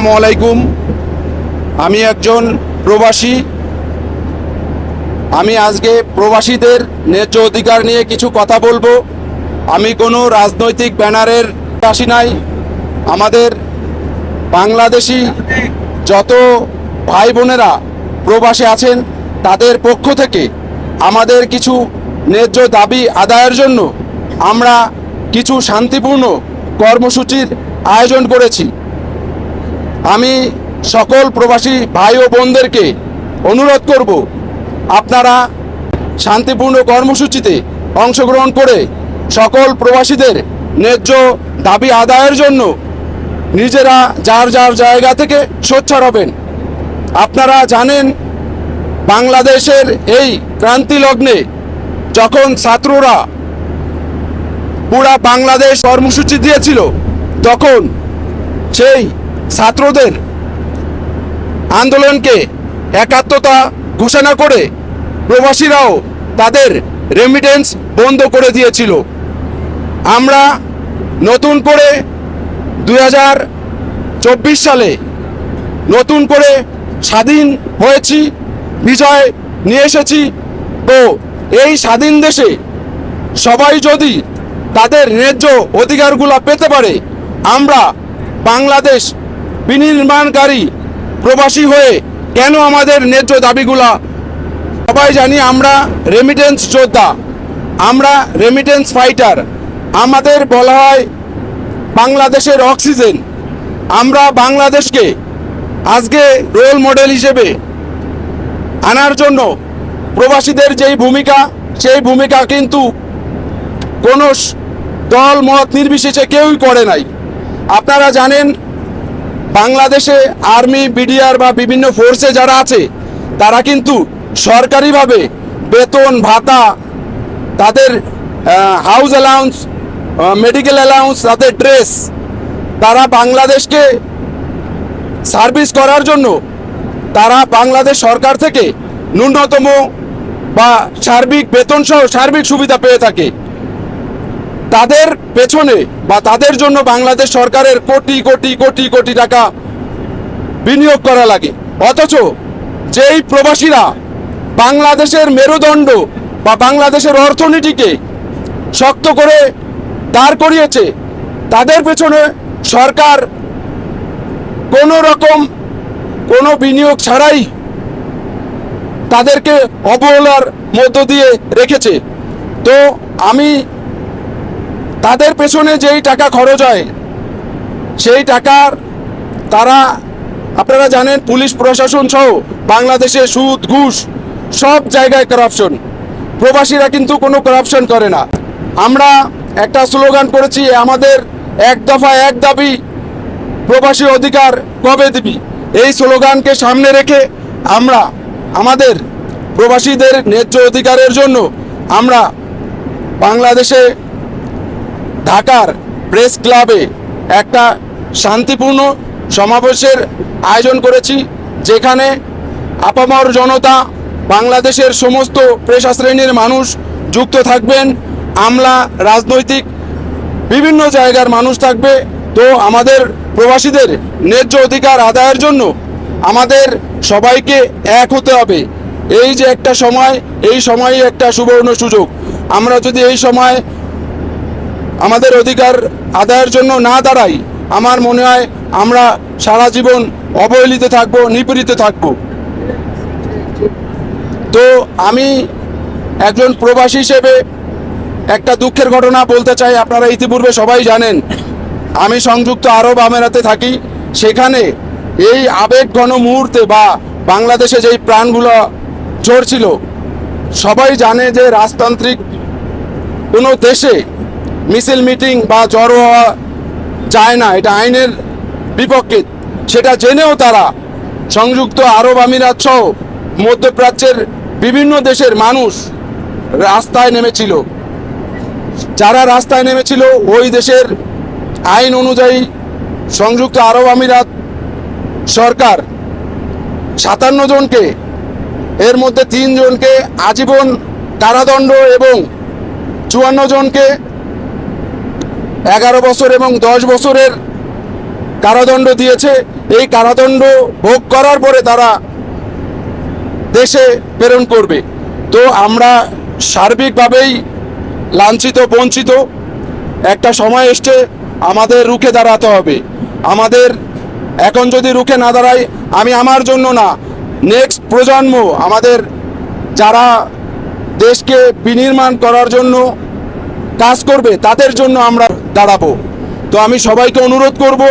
আসসালামু আলাইকুম। আমি একজন প্রবাসী। আমি আজকে প্রবাসীদের ন্যায্য অধিকার নিয়ে কিছু কথা বলব। আমি কোনো রাজনৈতিক ব্যানারের আসি নাই। আমাদের বাংলাদেশি যত ভাই বোনেরা প্রবাসে আছেন, তাদের পক্ষ থেকে আমাদের কিছু ন্যায্য দাবি আদায়ের জন্য আমরা কিছু শান্তিপূর্ণ কর্মসূচির আয়োজন করেছি। আমি সকল প্রবাসী ভাই ও বোনদেরকে অনুরোধ করব, আপনারা শান্তিপূর্ণ কর্মসূচিতে অংশগ্রহণ করে সকল প্রবাসীদের ন্যায্য দাবি আদায়ের জন্য নিজেরা যার যার জায়গা থেকে সোচ্চার হবেন। আপনারা জানেন, বাংলাদেশের এই ক্রান্তি লগ্নে যখন ছাত্ররা পুরা বাংলাদেশ কর্মসূচি দিয়েছিল, তখন সেই ছাত্রদের আন্দোলনকে একাত্মতা ঘোষণা করে প্রবাসীরাও তাদের রেমিটেন্স বন্ধ করে দিয়েছিল। আমরা নতুন করে দুই সালে নতুন করে স্বাধীন হয়েছি, বিজয় নিয়ে এসেছি তো এই স্বাধীন দেশে সবাই যদি তাদের ন্যায্য অধিকারগুলো পেতে পারে, আমরা বাংলাদেশ বিনির্মাণকারী প্রবাসী হয়ে কেন আমাদের ন্যায্য দাবিগুলা? সবাই জানি আমরা রেমিটেন্স যোদ্ধা, আমরা রেমিটেন্স ফাইটার আমাদের বলা হয় বাংলাদেশের অক্সিজেন আমরা বাংলাদেশকে আজকে রোল মডেল হিসেবে আনার জন্য প্রবাসীদের যেই ভূমিকা, সেই ভূমিকা কিন্তু কোনো দল মত নির্বিশেষে কেউই করে নাই। আপনারা জানেন বাংলাদেশে আর্মি, বিডিআর বা বিভিন্ন ফোর্সে যারা আছে, তারা কিন্তু সরকারিভাবে বেতন, ভাতা, তাদের হাউস অ্যালাউন্স মেডিকেল অ্যালাউন্স তাদের ড্রেস তারা বাংলাদেশকে সার্ভিস করার জন্য তারা বাংলাদেশ সরকার থেকে ন্যূনতম বা সার্বিক বেতন সহ সার্বিক সুবিধা পেয়ে থাকে। তাদের পেছনে বা তাদের জন্য বাংলাদেশ সরকারের কোটি কোটি কোটি কোটি টাকা বিনিয়োগ করা লাগে। অথচ যেই প্রবাসীরা বাংলাদেশের মেরুদণ্ড বা বাংলাদেশের অর্থনীতিকে শক্ত করে দাঁড় করিয়েছে, তাদের পেছনে সরকার কোনো রকম কোনো বিনিয়োগ ছাড়াই তাদেরকে অবহেলার মধ্য দিয়ে রেখেছে। তো আমি তাদের পেছনে যেই টাকা খরচ হয়, সেই টাকার তারা, আপনারা জানেন, পুলিশ, প্রশাসন সহ বাংলাদেশে সুদ, ঘুষ সব জায়গায় করাপশন প্রবাসীরা কিন্তু কোনো করাপশন করে না। আমরা একটা স্লোগান করেছি আমাদের এক দফা এক দাবি, প্রবাসী অধিকার কবে দিবি? এই স্লোগানকে সামনে রেখে আমরা, আমাদের প্রবাসীদের ন্যায্য অধিকারের জন্য আমরা বাংলাদেশে ঢাকার প্রেস ক্লাবে একটা শান্তিপূর্ণ সমাবেশের আয়োজন করেছি, যেখানে আপামর জনতা, বাংলাদেশের সমস্ত পেশা শ্রেণির মানুষ যুক্ত থাকবেন। আমলা, রাজনৈতিক, বিভিন্ন জায়গার মানুষ থাকবে। তো আমাদের প্রবাসীদের ন্যায্য অধিকার আদায়ের জন্য আমাদের সবাইকে এক হতে হবে। এই যে একটা সময়, এই সময়ই একটা সুবর্ণ সুযোগ। আমরা যদি এই সময় আমাদের অধিকার আদায়ের জন্য না দাঁড়াই, আমার মনে হয় আমরা সারা জীবন অবহেলিত থাকব, নিপীড়িত থাকব। তো আমি একজন প্রবাসী হিসেবে একটা দুঃখের ঘটনা বলতে চাই, আপনারা ইতিপূর্বে সবাই জানেন। আমি সংযুক্ত আরব আমেরাতে থাকি, সেখানে এই আবেগ ঘন মুহূর্তে বা বাংলাদেশে যেই প্রাণগুলো ঝরছিল, সবাই জানে যে রাজতান্ত্রিক কোনো দেশে মিছিল, মিটিং বা জড়ো হওয়া যায় না, এটা আইনের বিপক্ষে। সেটা জেনেও তারা সংযুক্ত আরব আমিরাত সহ মধ্যপ্রাচ্যের বিভিন্ন দেশের মানুষ রাস্তায় নেমেছিল। যারা রাস্তায় নেমেছিল, ওই দেশের আইন অনুযায়ী সংযুক্ত আরব আমিরাত সরকার সাতান্ন জনকে, এর মধ্যে তিনজনকে আজীবন কারাদণ্ড এবং চুয়ান্ন জনকে এগারো বছর এবং দশ বছরের কারাদণ্ড দিয়েছে। এই কারাদণ্ড ভোগ করার পরে তারা দেশে প্রেরণ করবে। তো আমরা সার্বিকভাবেই লাঞ্ছিত, বঞ্চিত। একটা সময় এসছে, আমাদের রুখে দাঁড়াতে হবে। আমাদের এখন যদি রুখে না দাঁড়াই, আমি আমার জন্য না নেক্সট প্রজন্ম, আমাদের যারা দেশকে বিনির্মাণ করার জন্য কাজ করবে, তাদের জন্য আমরা দাঁড়াবো। তো আমি সবাইকে অনুরোধ করব,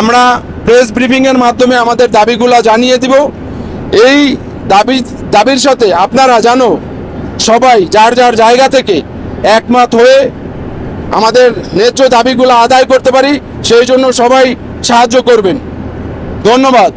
আমরা প্রেস ব্রিফিংয়ের মাধ্যমে আমাদের দাবিগুলো জানিয়ে দিব। এই দাবি, দাবির সাথে আপনারা জানো, সবাই যার যার জায়গা থেকে একমত হয়ে আমাদের ন্যায্য দাবিগুলো আদায় করতে পারি, সেই জন্য সবাই সাহায্য করবেন। ধন্যবাদ।